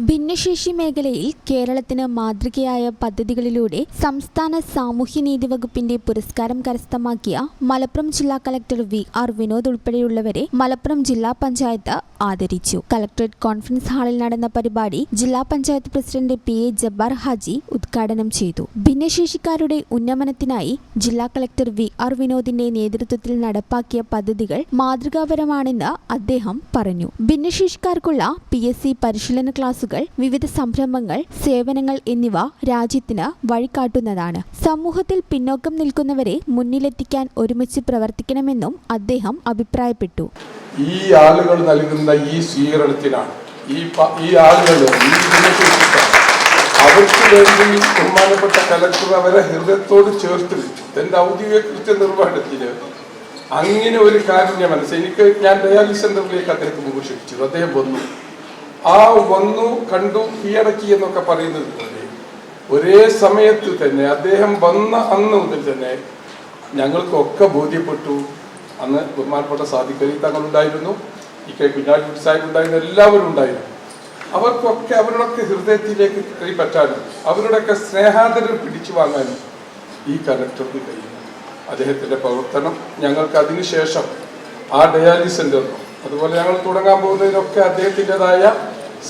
ഭിന്നശേഷി മേഖലയിൽ കേരളത്തിന് മാതൃകയായ പദ്ധതികളിലൂടെ സംസ്ഥാന സാമൂഹ്യനീതി വകുപ്പിന്റെ പുരസ്കാരം കരസ്ഥമാക്കിയ മലപ്പുറം ജില്ലാ കളക്ടർ വി ആർ വിനോദ് ഉൾപ്പെടെയുള്ളവരെ മലപ്പുറം ജില്ലാ പഞ്ചായത്ത് ആദരിച്ചു. കളക്ടറേറ്റ് കോൺഫറൻസ് ഹാളിൽ നടന്ന പരിപാടി ജില്ലാ panchayat president P A Jabbar Haji ഉദ്ഘാടനം ചെയ്തു. ഭിന്നശേഷിക്കാരുടെ ഉന്നമനത്തിനായി ജില്ലാ കളക്ടർ വി ആർ വിനോദിന്റെ നേതൃത്വത്തിൽ നടപ്പാക്കിയ പദ്ധതികൾ മാതൃകാപരമാണെന്ന് അദ്ദേഹം പറഞ്ഞു. ഭിന്നശേഷിക്കാർക്കുള്ള പി എസ് സി പരിശീലന ക്ലാസുകൾ വിവിധ സംരംഭങ്ങൾ സേവനങ്ങൾ എന്നിവ രാജ്യത്തിന് വഴികാട്ടുന്നതാണ്. സമൂഹത്തിൽ പിന്നോക്കം നിൽക്കുന്നവരെ മുന്നിലെത്തിക്കാൻ ഒരുമിച്ച് പ്രവർത്തിക്കണമെന്നും അദ്ദേഹം അഭിപ്രായപ്പെട്ടു. ഈ ആളുകൾ നൽകുന്ന ഈ സ്വീകരണത്തിനാണ് ഈ ഈ ആളുകൾ ഈ അവർക്ക് വേണ്ടി ബഹുമാനപ്പെട്ട കലക്ടർ അവരെ ഹൃദയത്തോട് ചേർത്ത് വെച്ചു. എന്റെ ഔദ്യോഗിക കൃത്യ നിർവഹണത്തിന് അങ്ങനെ ഒരു കാരുണ്യ മനസ്സിൽ എനിക്ക് ഞാൻ ഡയാലിസ് സെന്ററിലേക്ക് അദ്ദേഹത്തെ മുമ്പ് ക്ഷണിച്ചു അദ്ദേഹം വന്നു. ആ വന്നു കണ്ടു കീഴടക്കി എന്നൊക്കെ പറയുന്നത് പോലെ ഒരേ സമയത്ത് തന്നെ അദ്ദേഹം വന്ന അന്ന് മുതൽ തന്നെ ഞങ്ങൾക്കൊക്കെ ബോധ്യപ്പെട്ടു. അന്ന് ബഹുമാനപ്പെട്ട സാധിക്കലി തങ്ങളുണ്ടായിരുന്നു. ഈ കെ കുഞ്ഞാലി സാഹിബ് ഉണ്ടായിരുന്ന എല്ലാവരും ഉണ്ടായിരുന്നു. അവർക്കൊക്കെ അവരുടെയൊക്കെ ഹൃദയത്തിലേക്ക് കൈ പറ്റാനും അവരുടെയൊക്കെ സ്നേഹാന്തരം പിടിച്ചു വാങ്ങാനും ഈ കലക്ടർക്ക് കഴിയും. അദ്ദേഹത്തിന്റെ പ്രവർത്തനം ഞങ്ങൾക്ക് അതിനുശേഷം ആ ഡയാലിസ് സെന്ററിനും അതുപോലെ ഞങ്ങൾ തുടങ്ങാൻ പോകുന്നതിനൊക്കെ അദ്ദേഹത്തിന്റെതായ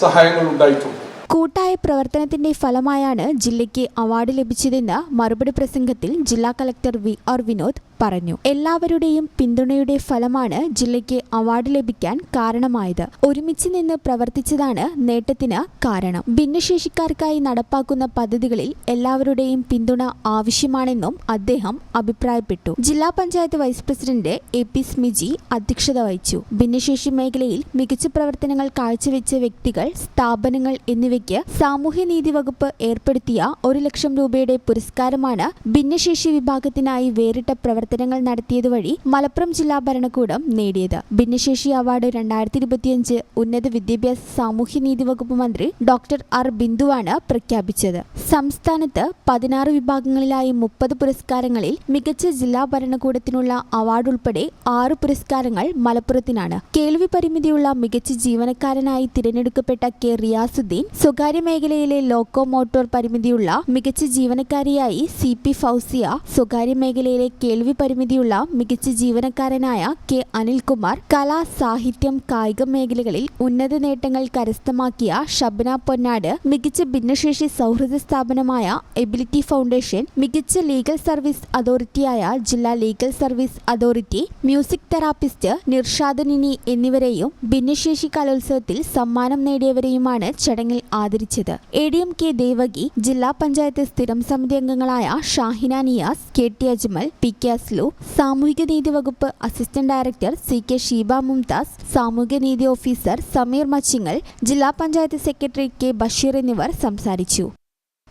സഹായങ്ങൾ ഉണ്ടായിട്ടുണ്ട്. കൂട്ടായ പ്രവർത്തനത്തിന്റെ ഫലമായാണ് ജില്ലയ്ക്ക് അവാർഡ് ലഭിച്ചതെന്ന് മറുപടി പ്രസംഗത്തിൽ ജില്ലാ കലക്ടർ വി ആർ വിനോദ് പറഞ്ഞു. എല്ലാവരുടെയും പിന്തുണയുടെ ഫലമാണ് ജില്ലയ്ക്ക് അവാർഡ് ലഭിക്കാൻ കാരണമായത്. ഒരുമിച്ച് നിന്ന് പ്രവർത്തിച്ചതാണ് നേട്ടത്തിന് കാരണം. ഭിന്നശേഷിക്കാർക്കായി നടപ്പാക്കുന്ന പദ്ധതികളിൽ എല്ലാവരുടെയും പിന്തുണ ആവശ്യമാണെന്നും അദ്ദേഹം അഭിപ്രായപ്പെട്ടു. ജില്ലാ panchayat vice president A P Smiji അധ്യക്ഷത വഹിച്ചു. ഭിന്നശേഷി മേഖലയിൽ മികച്ച പ്രവർത്തനങ്ങൾ കാഴ്ചവെച്ച വ്യക്തികൾ സ്ഥാപനങ്ങൾ എന്നിവയ്ക്ക് സാമൂഹ്യനീതി വകുപ്പ് ഏർപ്പെടുത്തിയ ഒരു ലക്ഷം രൂപയുടെ പുരസ്കാരമാണ് ഭിന്നശേഷി വിഭാഗത്തിനായി വേറിട്ട പ്രവർത്തനങ്ങൾ നടത്തിയതുവഴി മലപ്പുറം ജില്ലാ ഭരണകൂടം നേടിയത്. ഭിന്നശേഷി അവാർഡ് രണ്ടായിരത്തി ഇരുപത്തിയഞ്ച് ഉന്നത വിദ്യാഭ്യാസ സാമൂഹ്യനീതി വകുപ്പ് മന്ത്രി ഡോക്ടർ ആർ ബിന്ദുവാണ് പ്രഖ്യാപിച്ചത്. സംസ്ഥാനത്ത് പതിനാറ് വിഭാഗങ്ങളിലായി മുപ്പത് പുരസ്കാരങ്ങളിൽ മികച്ച ജില്ലാ ഭരണകൂടത്തിനുള്ള അവാർഡ് ഉൾപ്പെടെ ആറ് പുരസ്കാരങ്ങൾ മലപ്പുറത്തിനാണ്. കേൾവി പരിമിതിയുള്ള മികച്ച ജീവനക്കാരനായി തിരഞ്ഞെടുക്കപ്പെട്ട കെ റിയാസുദ്ദീൻ സ്വകാര്യ മേഖലയിലെ ലോക്കോ മോട്ടോർ പരിമിതിയുള്ള മികച്ച ജീവനക്കാരിയായി സി പി ഫൗസിയ സ്വകാര്യ മേഖലയിലെ കേൾവി പരിമിതിയുള്ള മികച്ച ജീവനക്കാരനായ കെ അനിൽകുമാർ കലാ സാഹിത്യം കായിക മേഖലകളിൽ ഉന്നത നേട്ടങ്ങൾ കരസ്ഥമാക്കിയ ഷബ്ന പൊന്നാട് മികച്ച ഭിന്നശേഷി സൗഹൃദ സ്ഥാപനമായ എബിലിറ്റി ഫൗണ്ടേഷൻ മികച്ച ലീഗൽ സർവീസ് അതോറിറ്റിയായ ജില്ലാ legal service authority music therapist നിർഷാദനിനി എന്നിവരെയും ഭിന്നശേഷി കലോത്സവത്തിൽ സമ്മാനം നേടിയവരെയുമാണ് ചടങ്ങിൽ ആദരിച്ചത്. A D M K Devaki ജില്ലാ പഞ്ചായത്ത് സ്ഥിരം സമിതി അംഗങ്ങളായ Shahina Niyas K T Ajmal P K Aslu സാമൂഹികനീതി വകുപ്പ് assistant director C K Sheeba Mumtaz സാമൂഹികനീതി officer Sameer Machingal ജില്ലാ പഞ്ചായത്ത് സെക്രട്ടറി കെ ബഷീർ എന്നിവർ സംസാരിച്ചു.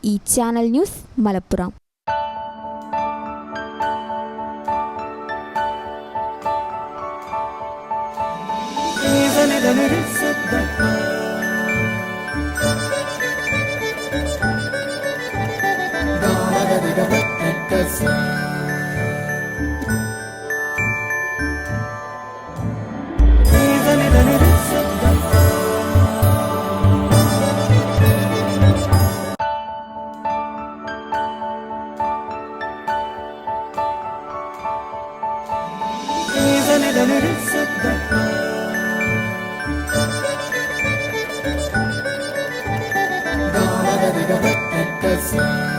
ഈ channel news Malappuram. etsin Dağlara bir göbek tekkesi